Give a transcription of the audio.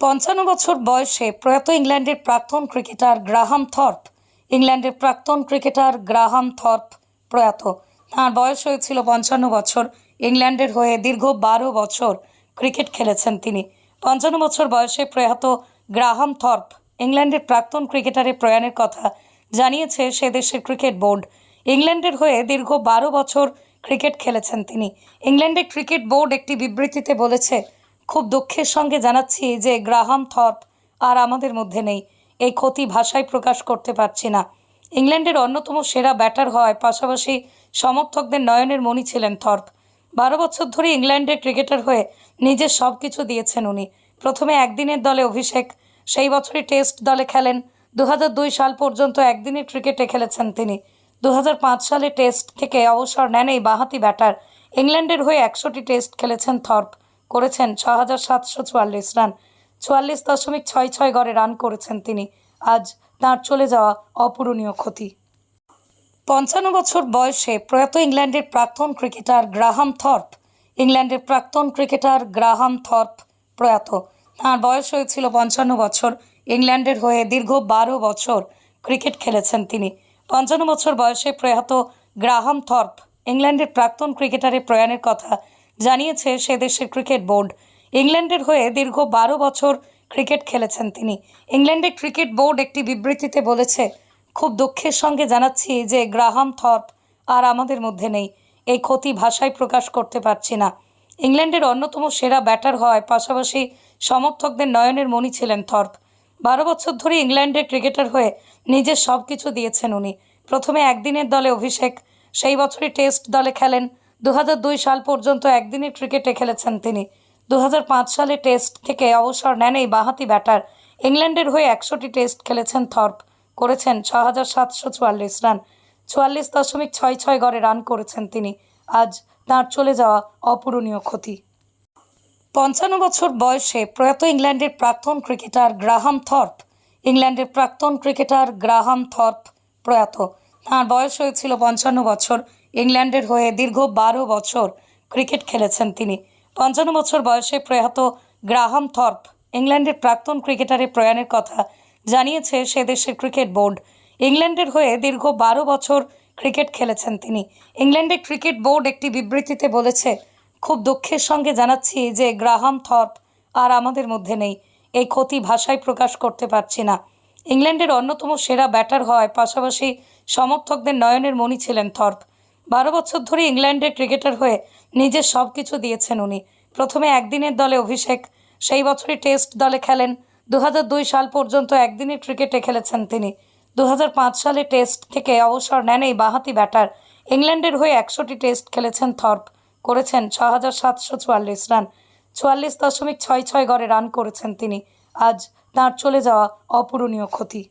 পঞ্চান্ন বছর বয়সে প্রয়াত ইংল্যান্ডের প্রাক্তন ক্রিকেটার গ্রাহাম থর্প, ইংল্যান্ডের প্রাক্তন ক্রিকেটার গ্রাহাম থর্প প্রয়াত। তাঁর বয়স হয়েছিল পঞ্চান্ন বছর। ইংল্যান্ডের হয়ে দীর্ঘ বারো বছর ক্রিকেট খেলেছেন তিনি। পঞ্চান্ন বছর বয়সে প্রয়াত গ্রাহাম থর্প ইংল্যান্ডের প্রাক্তন ক্রিকেটারের প্রয়াণের কথা জানিয়েছে সে দেশের ক্রিকেট বোর্ড। ইংল্যান্ডের হয়ে দীর্ঘ বারো বছর ক্রিকেট খেলেছেন তিনি। ইংল্যান্ডের ক্রিকেট বোর্ড একটি বিবৃতিতে বলেছে খুব দুঃখের সঙ্গে জানাচ্ছি যে গ্রাহাম থর্প আর আমাদের মধ্যে নেই। এই ক্ষতি ভাষায় প্রকাশ করতে পারছি না। ইংল্যান্ডের অন্যতম সেরা ব্যাটার হওয়ায় পাশাপাশি সমর্থকদের নয়নের মণি ছিলেন থর্প। বারো বছর ধরে ইংল্যান্ডের ক্রিকেটার হয়ে নিজের সব কিছু দিয়েছেন উনি। প্রথমে একদিনের দলে অভিষেক, সেই বছরই টেস্ট দলে খেলেন। দু হাজার দুই সাল পর্যন্ত একদিনের ক্রিকেটে খেলেছেন তিনি। দু হাজার পাঁচ সালে টেস্ট থেকে অবসর নেন এই বাঁহাতি ব্যাটার। ইংল্যান্ডের হয়ে একশোটি টেস্ট খেলেছেন থর্প। করেছেন ছ হাজার সাতশো চুয়াল্লিশ রান। চুয়াল্লিশ দশমিক ছয় ছয় গড়ে রান করেছেন তিনি। আজ তাঁর চলে যাওয়া অপূরণীয় ক্ষতি। পঞ্চান্ন বছর বয়সে প্রয়াত ইংল্যান্ডের প্রাক্তন ক্রিকেটার গ্রাহাম থর্প, ইংল্যান্ডের প্রাক্তন ক্রিকেটার গ্রাহাম থর্প প্রয়াত। তাঁর বয়স হয়েছিল পঞ্চান্ন বছর। ইংল্যান্ডের হয়ে দীর্ঘ বারো বছর ক্রিকেট খেলেছেন তিনি। পঞ্চান্ন বছর বয়সে প্রয়াত গ্রাহাম থর্প ইংল্যান্ডের প্রাক্তন ক্রিকেটারের প্রয়াণের কথা জানিয়েছে সে দেশের ক্রিকেট বোর্ড। ইংল্যান্ডের হয়ে দীর্ঘ বারো বছর ক্রিকেট খেলেছেন তিনি। ইংল্যান্ডের ক্রিকেট বোর্ড একটি বিবৃতিতে বলেছে, খুব দুঃখের সঙ্গে জানাচ্ছি যে গ্রাহাম থর্প আর আমাদের মধ্যে নেই। এই ক্ষতি ভাষায় প্রকাশ করতে পারছি না। ইংল্যান্ডের অন্যতম সেরা ব্যাটার হওয়ায় পাশাপাশি সমর্থকদের নয়নের মণি ছিলেন থর্প বারো বছর ধরে ইংল্যান্ডের ক্রিকেটার হয়ে নিজের সব কিছু দিয়েছেন উনি। প্রথমে একদিনের দলে অভিষেক, সেই বছরই টেস্ট দলে খেলেন দু হাজার দুই সাল পর্যন্ত একদিনের ক্রিকেটে খেলেছেন তিনি। দু হাজার পাঁচ সালে টেস্ট থেকে অবসর নেন এই বাঁহাতি ব্যাটার। ইংল্যান্ডের হয়ে একশোটি টেস্ট খেলেছেন থর্প। করেছেন ছ সাতশো চুয়াল্লিশ রান। চুয়াল্লিশ দশমিক ছয় ছয় গড়ে রান করেছেন তিনি। আজ তাঁর চলে যাওয়া অপূরণীয় ক্ষতি। পঞ্চান্ন বছর বয়সে প্রয়াত ইংল্যান্ডের প্রাক্তন ক্রিকেটার গ্রাহাম থর্প। ইংল্যান্ডের প্রাক্তন ক্রিকেটার গ্রাহাম থর্প প্রয়াত। তাঁর বয়স হয়েছিল পঞ্চান্ন বছর। ইংল্যান্ডের হয়ে দীর্ঘ বারো বছর ক্রিকেট খেলেছেন তিনি। পঞ্চান্ন বছর বয়সে প্রয়াত গ্রাহাম থর্প ইংল্যান্ডের প্রাক্তন ক্রিকেটারের প্রয়াণের কথা জানিয়েছে সে দেশের ক্রিকেট বোর্ড। ইংল্যান্ডের হয়ে দীর্ঘ বারো বছর ক্রিকেট খেলেছেন তিনি। ইংল্যান্ডের ক্রিকেট বোর্ড একটি বিবৃতিতে বলেছে, খুব দুঃখের সঙ্গে জানাচ্ছি যে গ্রাহাম থর্প আর আমাদের মধ্যে নেই। এই ক্ষতি ভাষায় প্রকাশ করতে পারছি না। ইংল্যান্ডের অন্যতম সেরা ব্যাটার হওয়ায় পাশাপাশি সমর্থকদের নয়নের মণি ছিলেন থর্প। বারো বছর ধরে ইংল্যান্ডের ক্রিকেটার হয়ে নিজের সব কিছু দিয়েছেন উনি। প্রথমে একদিনের দলে অভিষেক, সেই বছরই টেস্ট দলে খেলেন। দু হাজার দুই সাল পর্যন্ত একদিনের ক্রিকেটে খেলেছেন তিনি। দু হাজার পাঁচ সালে টেস্ট থেকে অবসর নেন এই বাঁহাতি ব্যাটার। ইংল্যান্ডের হয়ে একশোটি টেস্ট খেলেছেন থর্প। করেছেন ছ সাতশো চুয়াল্লিশ রান। চুয়াল্লিশ দশমিক ছয় ছয় গড়ে রান করেছেন তিনি। আজ তাঁর চলে যাওয়া অপূরণীয় ক্ষতি।